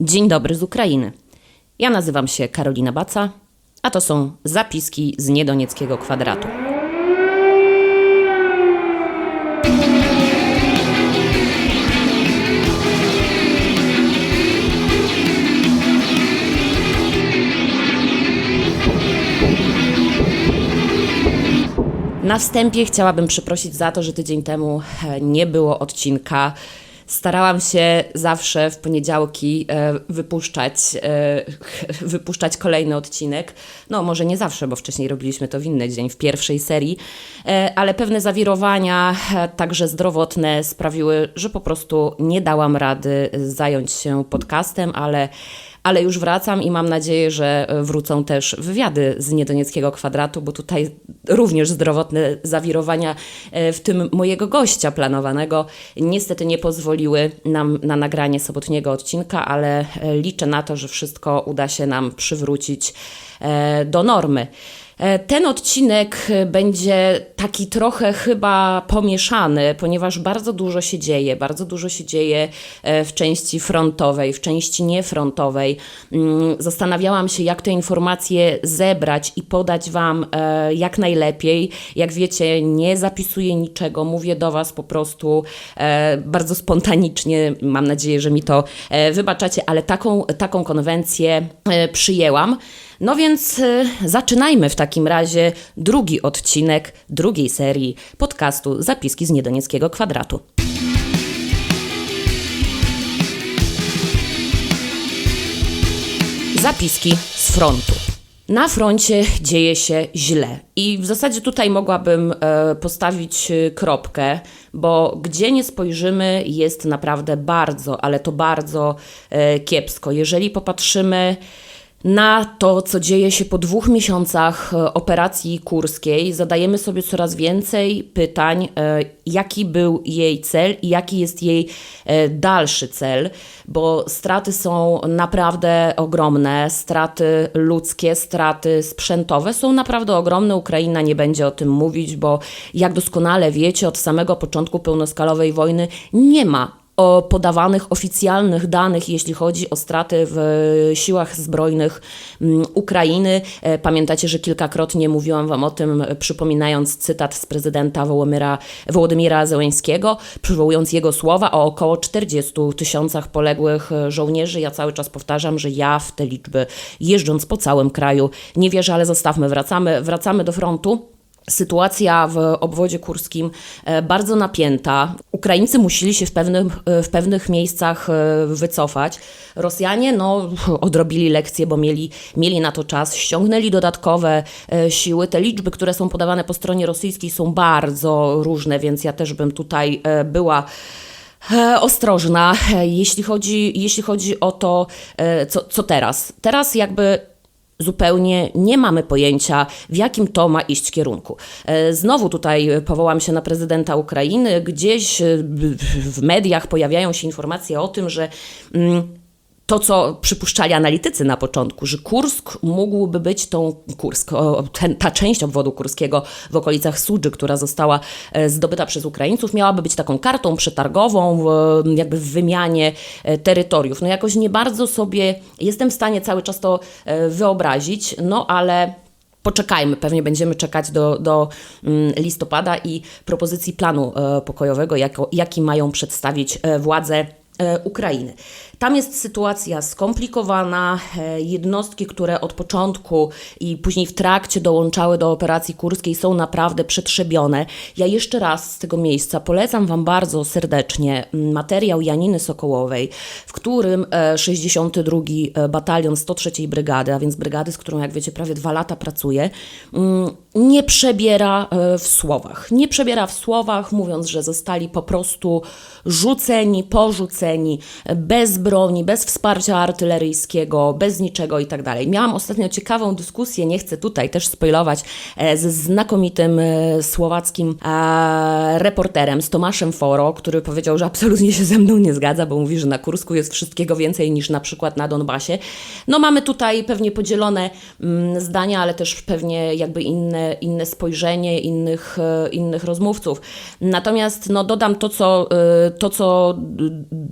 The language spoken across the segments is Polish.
Dzień dobry z Ukrainy. Ja nazywam się Karolina Baca, a to są zapiski z niedonieckiego kwadratu. Na wstępie chciałabym przeprosić za to, że tydzień temu e, nie było odcinka. Starałam się zawsze w poniedziałki e, wypuszczać, e, wypuszczać kolejny odcinek. No, może nie zawsze, bo wcześniej robiliśmy to w inny dzień, w pierwszej serii, e, ale pewne zawirowania, także zdrowotne, sprawiły, że po prostu nie dałam rady zająć się podcastem, ale ale już wracam i mam nadzieję, że wrócą też wywiady z Niedonieckiego Kwadratu, bo tutaj również zdrowotne zawirowania, e, w tym mojego gościa planowanego, niestety nie pozwoliły nam na nagranie sobotniego odcinka, ale e, liczę na to, że wszystko uda się nam przywrócić e, do normy. E, Ten odcinek e, będzie taki trochę chyba pomieszany, ponieważ bardzo dużo się dzieje. Bardzo dużo się dzieje e, w części frontowej, w części niefrontowej. Mm, Zastanawiałam się, jak te informacje zebrać i podać Wam jak najlepiej. Jak wiecie, nie zapisuję niczego, mówię do Was po prostu bardzo spontanicznie. Mam nadzieję, że mi to wybaczacie, ale taką, taką konwencję przyjęłam. No więc e, zaczynajmy w takim razie drugi odcinek drugiej serii podcastu Zapiski z Niedonieckiego Kwadratu. Zapiski z frontu. Na froncie dzieje się źle i w zasadzie tutaj mogłabym e, postawić e, kropkę, bo gdzie nie spojrzymy jest naprawdę bardzo, ale to bardzo e, kiepsko. Jeżeli popatrzymy na to, co dzieje się po dwóch miesiącach e, operacji kurskiej, zadajemy sobie coraz więcej pytań, e, jaki był jej cel i jaki jest jej e, dalszy cel, bo straty są naprawdę ogromne, straty ludzkie, straty sprzętowe są naprawdę ogromne. Ukraina nie będzie o tym mówić, bo jak doskonale wiecie, od samego początku pełnoskalowej wojny nie ma o podawanych oficjalnych danych, jeśli chodzi o straty w siłach zbrojnych mm, Ukrainy. E, Pamiętacie, że kilkakrotnie mówiłam Wam o tym, e, przypominając cytat z prezydenta Wołomyra, Wołodymira Zełenskiego, przywołując jego słowa o około 40 tysiącach poległych e, żołnierzy. Ja cały czas powtarzam, że ja w te liczby, jeżdżąc po całym kraju, nie wierzę, ale zostawmy, wracamy, wracamy do frontu. Sytuacja w obwodzie kurskim e, bardzo napięta. Ukraińcy musieli się w, pewnym, e, w pewnych miejscach e, wycofać. Rosjanie no, odrobili lekcje, bo mieli, mieli na to czas, ściągnęli dodatkowe siły. Te liczby, które są podawane po stronie rosyjskiej są bardzo różne, więc ja też bym tutaj była ostrożna, jeśli chodzi, jeśli chodzi o to, co, co teraz. Teraz jakby zupełnie nie mamy pojęcia, w jakim to ma iść kierunku. E, Znowu tutaj powołam się na prezydenta Ukrainy. Gdzieś e, w mediach pojawiają się informacje o tym, że. To, co przypuszczali analitycy na początku, że Kursk mógłby być tą Kursk, ten, ta część obwodu kurskiego w okolicach Sudży, która została e, zdobyta przez Ukraińców, miałaby być taką kartą przetargową, jakby w wymianie e, terytoriów. No jakoś nie bardzo sobie jestem w stanie cały czas to e, wyobrazić, no ale Poczekajmy, pewnie będziemy czekać do, do mm, listopada i propozycji planu pokojowego, jako, jaki mają przedstawić władze Ukrainy. Tam jest sytuacja skomplikowana. e, Jednostki, które od początku i później w trakcie dołączały do operacji kurskiej, są naprawdę przetrzebione. Ja jeszcze raz z tego miejsca polecam Wam bardzo serdecznie mm, materiał Janiny Sokołowej, w którym e, 62 Batalion 103 Brygady, a więc brygady, z którą, jak wiecie, prawie dwa lata pracuję, mm, nie przebiera e, w słowach. Nie przebiera w słowach, mówiąc, że zostali po prostu rzuceni, porzuceni, bez broni, bez wsparcia artyleryjskiego, bez niczego i tak dalej. Miałam ostatnio ciekawą dyskusję, nie chcę tutaj też spoilować, ze znakomitym e, słowackim e, reporterem, z Tomaszem Foro, który powiedział, że absolutnie się ze mną nie zgadza, bo mówi, że na Kursku jest wszystkiego więcej niż na przykład na Donbasie. No mamy tutaj pewnie podzielone mm, zdania, ale też pewnie jakby inne inne, spojrzenie innych, e, innych rozmówców. Natomiast no, dodam to, co, e, to, co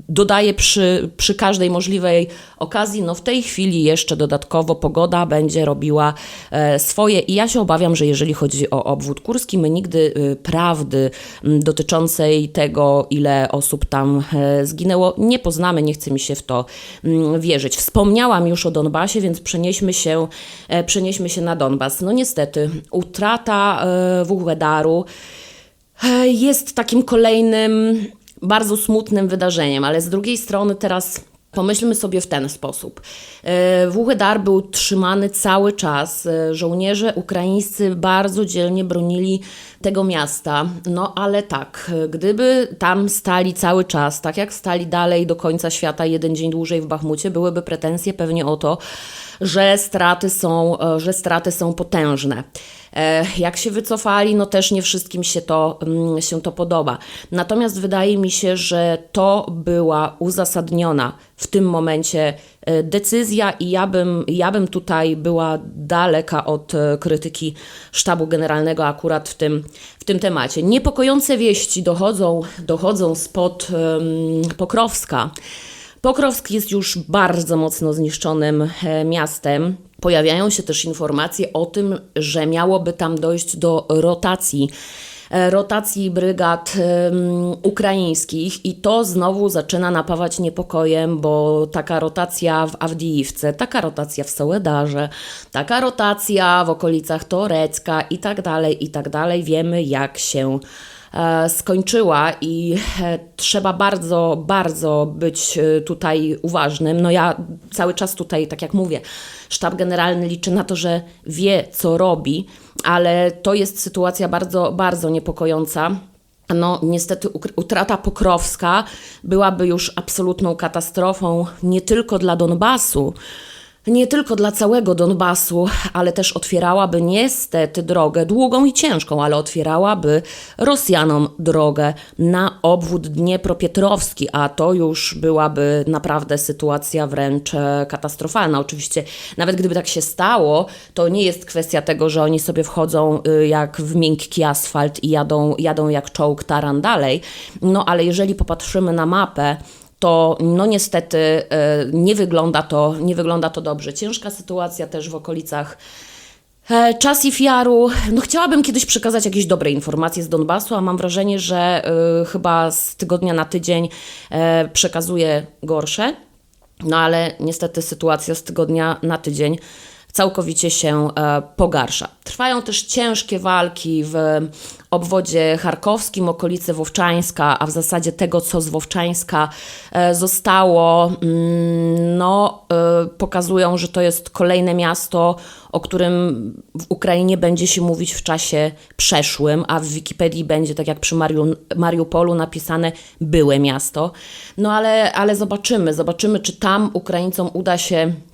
dodaję przy, przy każdej możliwej okazji. No, w tej chwili jeszcze dodatkowo pogoda będzie robiła e, swoje i ja się obawiam, że jeżeli chodzi o obwód kurski, my nigdy prawdy dotyczącej tego, ile osób tam zginęło, nie poznamy, nie chce mi się w to wierzyć. Wspomniałam już o Donbasie, więc przenieśmy się, przenieśmy się na Donbas. No niestety, utrata Wuhłedaru jest takim kolejnym bardzo smutnym wydarzeniem, ale z drugiej strony teraz pomyślmy sobie w ten sposób. E, Wuhedar był trzymany cały czas. E, żołnierze ukraińscy bardzo dzielnie bronili tego miasta. No ale tak, gdyby tam stali cały czas, tak jak stali dalej do końca świata, jeden dzień dłużej w Bachmucie, byłyby pretensje pewnie o to, że straty są, e, że straty są potężne. E, jak się wycofali, no też nie wszystkim się to, mm, się to podoba. Natomiast wydaje mi się, że to była uzasadniona w tym momencie e, decyzja i ja bym, ja bym tutaj była daleka od krytyki sztabu generalnego akurat w tym, w tym temacie. Niepokojące wieści dochodzą, dochodzą spod um, Pokrowska. Pokrowsk jest już bardzo mocno zniszczonym e, miastem. Pojawiają się też informacje o tym, że miałoby tam dojść do rotacji e, rotacji brygad um, ukraińskich i to znowu zaczyna napawać niepokojem, bo taka rotacja w Awdijiwce, taka rotacja w Sołedarze, taka rotacja w okolicach Torecka i tak dalej, i tak dalej. Wiemy jak się skończyła i e, trzeba bardzo, bardzo być e, tutaj uważnym. No ja cały czas tutaj, tak jak mówię, sztab generalny liczy na to, że wie, co robi, ale to jest sytuacja bardzo, bardzo niepokojąca. No, niestety utrata Pokrowska byłaby już absolutną katastrofą nie tylko dla Donbasu, nie tylko dla całego Donbasu, ale też otwierałaby niestety drogę, długą i ciężką, ale otwierałaby Rosjanom drogę na obwód Dniepropietrowski, a to już byłaby naprawdę sytuacja wręcz e, katastrofalna. Oczywiście, nawet gdyby tak się stało, to nie jest kwestia tego, że oni sobie wchodzą y, jak w miękki asfalt i jadą, jadą jak czołg taran dalej, no ale jeżeli popatrzymy na mapę, to no niestety e, nie wygląda to, nie wygląda to dobrze. Ciężka sytuacja też w okolicach e, Czas i Fiaru. No chciałabym kiedyś przekazać jakieś dobre informacje z Donbasu, a mam wrażenie, że y, chyba z tygodnia na tydzień y, przekazuję gorsze. No ale niestety sytuacja z tygodnia na tydzień całkowicie się e, pogarsza. Trwają też ciężkie walki w obwodzie charkowskim, okolicy Wowczańska, a w zasadzie tego, co z Wowczańska e, zostało, mm, no, e, pokazują, że to jest kolejne miasto, o którym w Ukrainie będzie się mówić w czasie przeszłym, a w Wikipedii będzie, tak jak przy Mariu, Mariupolu, napisane byłe miasto. No ale, ale zobaczymy, zobaczymy, czy tam Ukraińcom uda się E,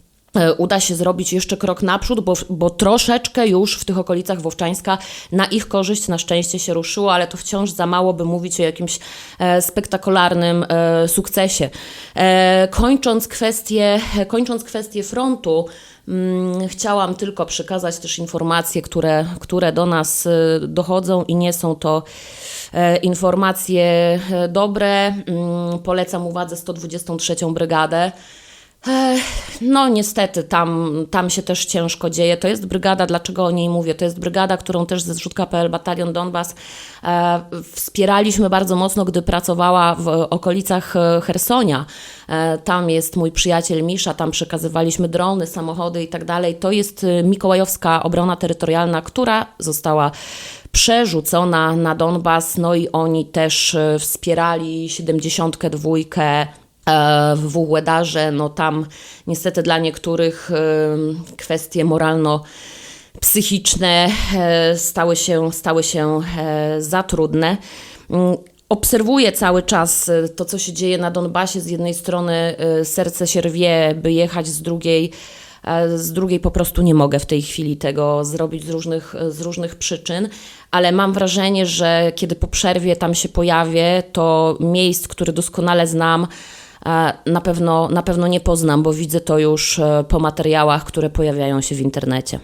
uda się zrobić jeszcze krok naprzód, bo, bo troszeczkę już w tych okolicach Wowczańska na ich korzyść na szczęście się ruszyło, ale to wciąż za mało, by mówić o jakimś e, spektakularnym e, sukcesie. E, kończąc, kwestię, kończąc kwestię frontu, mm, chciałam tylko przekazać też informacje, które, które do nas e, dochodzą i nie są to e, informacje dobre. Mm, polecam uwadze 123 Brygadę. No, niestety, tam, tam się też ciężko dzieje. To jest brygada, dlaczego o niej mówię? To jest brygada, którą też ze zrzutka.pl Batalion Donbas e, wspieraliśmy bardzo mocno, gdy pracowała w okolicach e, Hersonia. E, tam jest mój przyjaciel Misza, tam przekazywaliśmy drony, samochody i tak dalej. To jest e, Mikołajowska Obrona Terytorialna, która została przerzucona na Donbas, no i oni też e, wspierali 72 E, w Wuhłedarze, no tam niestety dla niektórych e, kwestie moralno psychiczne e, stały się, stały się za trudne. Mm, obserwuję cały czas to, co się dzieje na Donbasie. Z jednej strony serce się rwie, by jechać, z drugiej, z drugiej po prostu nie mogę w tej chwili tego zrobić z różnych, z różnych przyczyn, ale mam wrażenie, że kiedy po przerwie tam się pojawię, to miejsc, które doskonale znam, na pewno, na pewno nie poznam, bo widzę to już e, po materiałach, które pojawiają się w internecie.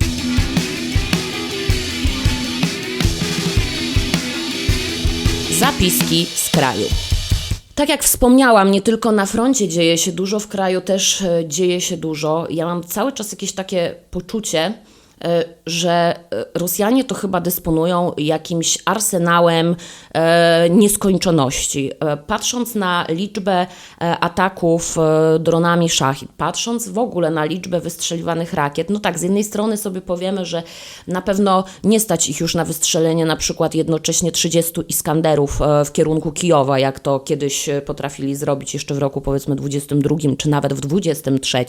Zapiski z kraju. Tak jak wspomniałam, nie tylko na froncie dzieje się dużo, w kraju też e, dzieje się dużo. Ja mam cały czas jakieś takie poczucie, że e, Rosjanie to chyba dysponują jakimś arsenałem e, nieskończoności. Patrząc na liczbę ataków dronami Szachid, patrząc w ogóle na liczbę wystrzeliwanych rakiet, no tak, z jednej strony sobie powiemy, że na pewno nie stać ich już na wystrzelenie na przykład jednocześnie 30 Iskanderów w kierunku Kijowa, jak to kiedyś potrafili zrobić jeszcze w roku powiedzmy 22 czy nawet w 23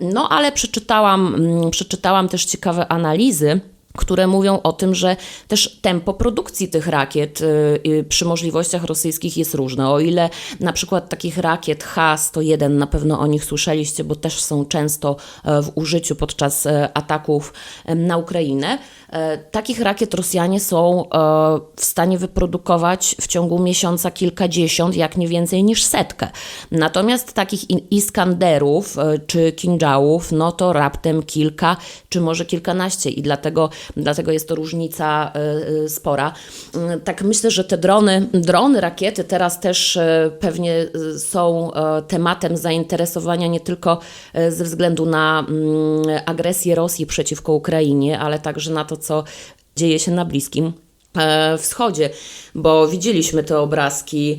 no ale przeczytałam, mm, przeczytałam też ciekawe analizy które mówią o tym, że też tempo produkcji tych rakiet y, y, przy możliwościach rosyjskich jest różne. O ile na przykład takich rakiet H-101, na pewno o nich słyszeliście, bo też są często e, w użyciu podczas e, ataków na Ukrainę, e, takich rakiet Rosjanie są w stanie wyprodukować w ciągu miesiąca kilkadziesiąt, jak nie więcej niż setkę. Natomiast takich Iskanderów czy Kinżałów, no to raptem kilka, czy może kilkanaście i dlatego dlatego jest to różnica e, e, spora. Mm, tak myślę, że te drony, drony, rakiety teraz też e, pewnie są tematem zainteresowania nie tylko ze względu na mm, agresję Rosji przeciwko Ukrainie, ale także na to, co dzieje się na Bliskim Wschodzie, bo widzieliśmy te obrazki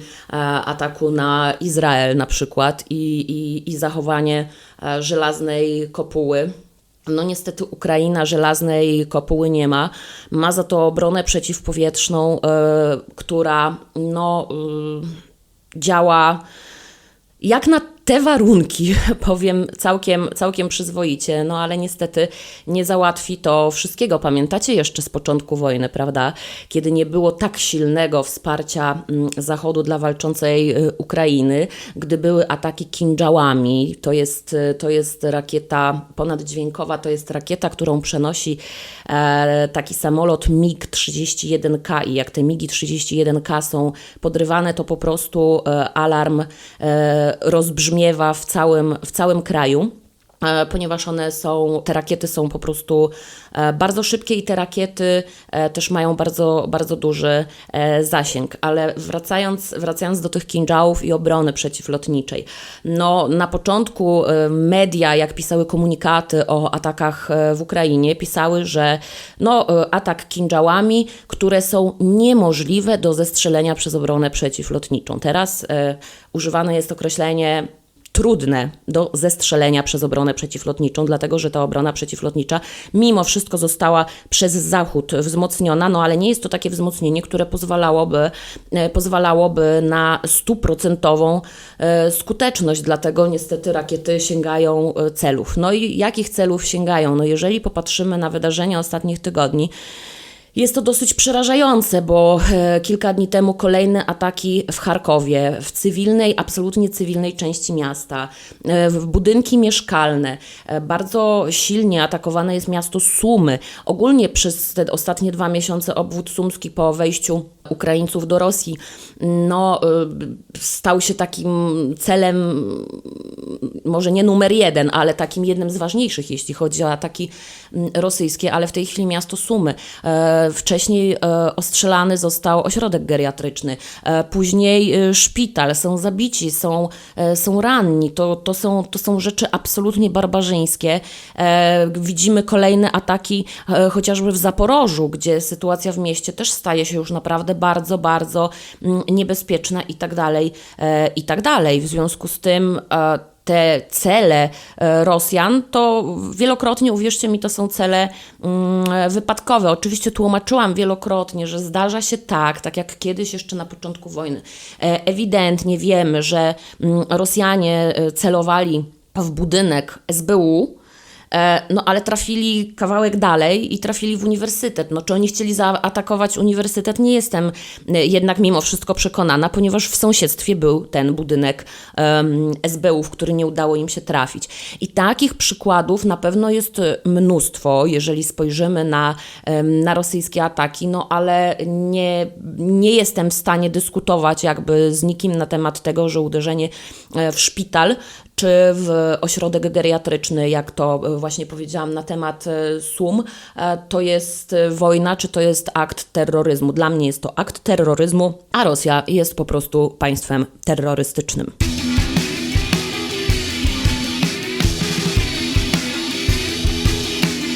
ataku na Izrael na przykład i, i, i zachowanie żelaznej kopuły no niestety Ukraina żelaznej kopuły nie ma. Ma za to obronę przeciwpowietrzną, yy, która no, yy, działa jak na te warunki, powiem całkiem, całkiem przyzwoicie, no ale niestety nie załatwi to wszystkiego. Pamiętacie jeszcze z początku wojny, prawda? Kiedy nie było tak silnego wsparcia mm, Zachodu dla walczącej y, Ukrainy, gdy były ataki kinżałami, to jest, y, to jest rakieta ponaddźwiękowa, to jest rakieta, którą przenosi e, taki samolot MiG-31K i jak te MiGi-31K są podrywane, to po prostu e, alarm e, w całym, w całym kraju e, ponieważ one są, te rakiety są po prostu e, bardzo szybkie i te rakiety e, też mają bardzo, bardzo duży zasięg. Ale wracając, wracając do tych kinżałów i obrony przeciwlotniczej, no na początku media, jak pisały komunikaty o atakach w Ukrainie, pisały, że no, atak kinżałami, które są niemożliwe do zestrzelenia przez obronę przeciwlotniczą. Teraz używane jest określenie trudne do zestrzelenia przez obronę przeciwlotniczą, dlatego że ta obrona przeciwlotnicza mimo wszystko została przez Zachód wzmocniona, no ale nie jest to takie wzmocnienie, które pozwalałoby, e, pozwalałoby na stuprocentową e, skuteczność, dlatego niestety rakiety sięgają e, celów. No i jakich celów sięgają? No jeżeli popatrzymy na wydarzenia ostatnich tygodni, jest to dosyć przerażające, bo e, kilka dni temu kolejne ataki w Charkowie, w cywilnej, absolutnie cywilnej części miasta, e, w budynki mieszkalne. E, bardzo silnie atakowane jest miasto Sumy. Ogólnie przez te ostatnie dwa miesiące obwód sumski po wejściu Ukraińców do Rosji no, stał się takim celem, może nie numer jeden, ale takim jednym z ważniejszych, jeśli chodzi o ataki rosyjskie, ale w tej chwili miasto Sumy. Wcześniej e, ostrzelany został ośrodek geriatryczny, e, później e, szpital, są zabici, są, są ranni. To, to, są, to są rzeczy absolutnie barbarzyńskie. Widzimy kolejne ataki chociażby w Zaporożu, gdzie sytuacja w mieście też staje się już naprawdę bardzo, bardzo mm, niebezpieczna i tak dalej, i tak dalej. W związku z tym te cele e, Rosjan, to wielokrotnie, uwierzcie mi, to są cele mm, wypadkowe. Oczywiście tłumaczyłam wielokrotnie, że zdarza się tak, tak jak kiedyś jeszcze na początku wojny. E, ewidentnie wiemy, że mm, Rosjanie e, celowali w budynek SBU, no ale trafili kawałek dalej i trafili w uniwersytet. No czy oni chcieli zaatakować uniwersytet? Nie jestem e, jednak mimo wszystko przekonana, ponieważ w sąsiedztwie był ten budynek um, SBU, w który nie udało im się trafić. I takich przykładów na pewno jest mnóstwo, jeżeli spojrzymy na, na rosyjskie ataki, no ale nie, nie jestem w stanie dyskutować jakby z nikim na temat tego, że uderzenie e, w szpital czy w ośrodek geriatryczny, jak to e, właśnie powiedziałam na temat e, SUM, e, to jest wojna, czy to jest akt terroryzmu. Dla mnie jest to akt terroryzmu, a Rosja jest po prostu państwem terrorystycznym.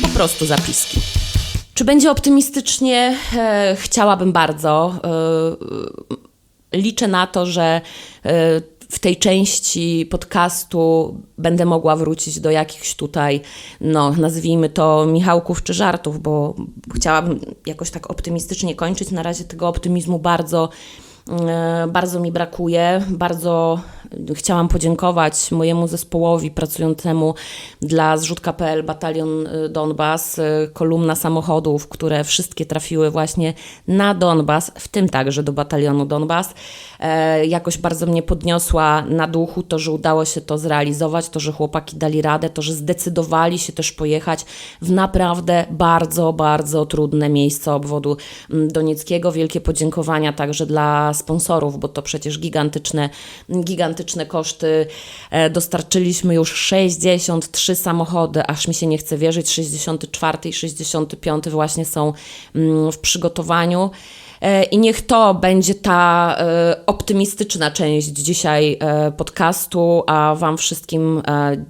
Po prostu zapiski. Czy będzie optymistycznie? Chciałabym bardzo. Liczę na to, że w tej części podcastu będę mogła wrócić do jakichś tutaj, no nazwijmy to Michałków czy żartów, bo chciałabym jakoś tak optymistycznie kończyć. Na razie tego optymizmu bardzo, e, bardzo mi brakuje. Bardzo chciałam podziękować mojemu zespołowi pracującemu dla zrzutka.pl Batalion y, Donbas, y, kolumna samochodów, które wszystkie trafiły właśnie na Donbas, w tym także do Batalionu Donbas. E, jakoś bardzo mnie podniosła na duchu to, że udało się to zrealizować, to, że chłopaki dali radę, to, że zdecydowali się też pojechać w naprawdę bardzo, bardzo trudne miejsce obwodu mm, donieckiego. Wielkie podziękowania także dla sponsorów, bo to przecież gigantyczne, gigantyczne koszty. E, Dostarczyliśmy już 63 samochody, aż mi się nie chce wierzyć. 64 i 65 właśnie są mm, w przygotowaniu. E, I niech to będzie ta e, optymistyczna część dzisiaj e, podcastu, a Wam wszystkim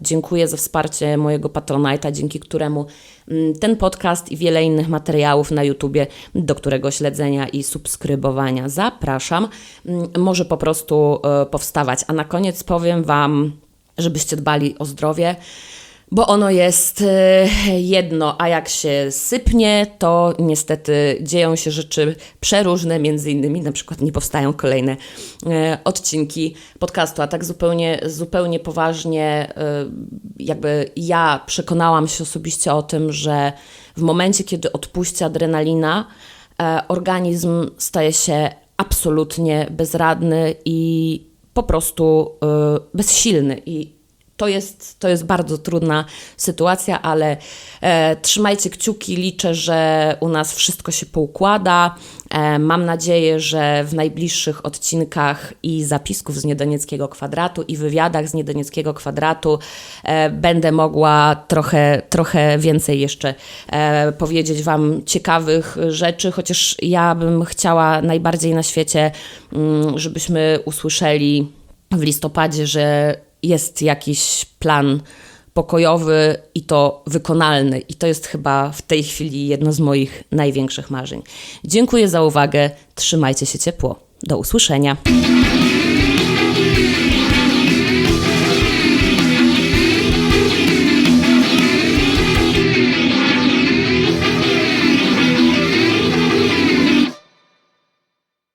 dziękuję za wsparcie mojego Patronite'a, dzięki któremu mm, ten podcast i wiele innych materiałów na YouTubie, do którego śledzenia i subskrybowania zapraszam, mm, może po prostu powstawać. A na koniec powiem Wam, żebyście dbali o zdrowie bo ono jest e, jedno, a jak się sypnie, to niestety dzieją się rzeczy przeróżne, między innymi na przykład nie powstają kolejne e, odcinki podcastu, a tak zupełnie, zupełnie poważnie e, jakby ja przekonałam się osobiście o tym, że w momencie, kiedy odpuści adrenalina, organizm staje się absolutnie bezradny i po prostu bezsilny i to jest, to jest bardzo trudna sytuacja, ale e, trzymajcie kciuki, liczę, że u nas wszystko się poukłada. E, mam nadzieję, że w najbliższych odcinkach i zapisków z Niedonieckiego Kwadratu i wywiadach z Niedonieckiego Kwadratu e, będę mogła trochę, trochę więcej jeszcze e, powiedzieć Wam ciekawych rzeczy, chociaż ja bym chciała najbardziej na świecie, mm, żebyśmy usłyszeli w listopadzie, że jest jakiś plan pokojowy i to wykonalny. I to jest chyba w tej chwili jedno z moich największych marzeń. Dziękuję za uwagę. Trzymajcie się ciepło. Do usłyszenia.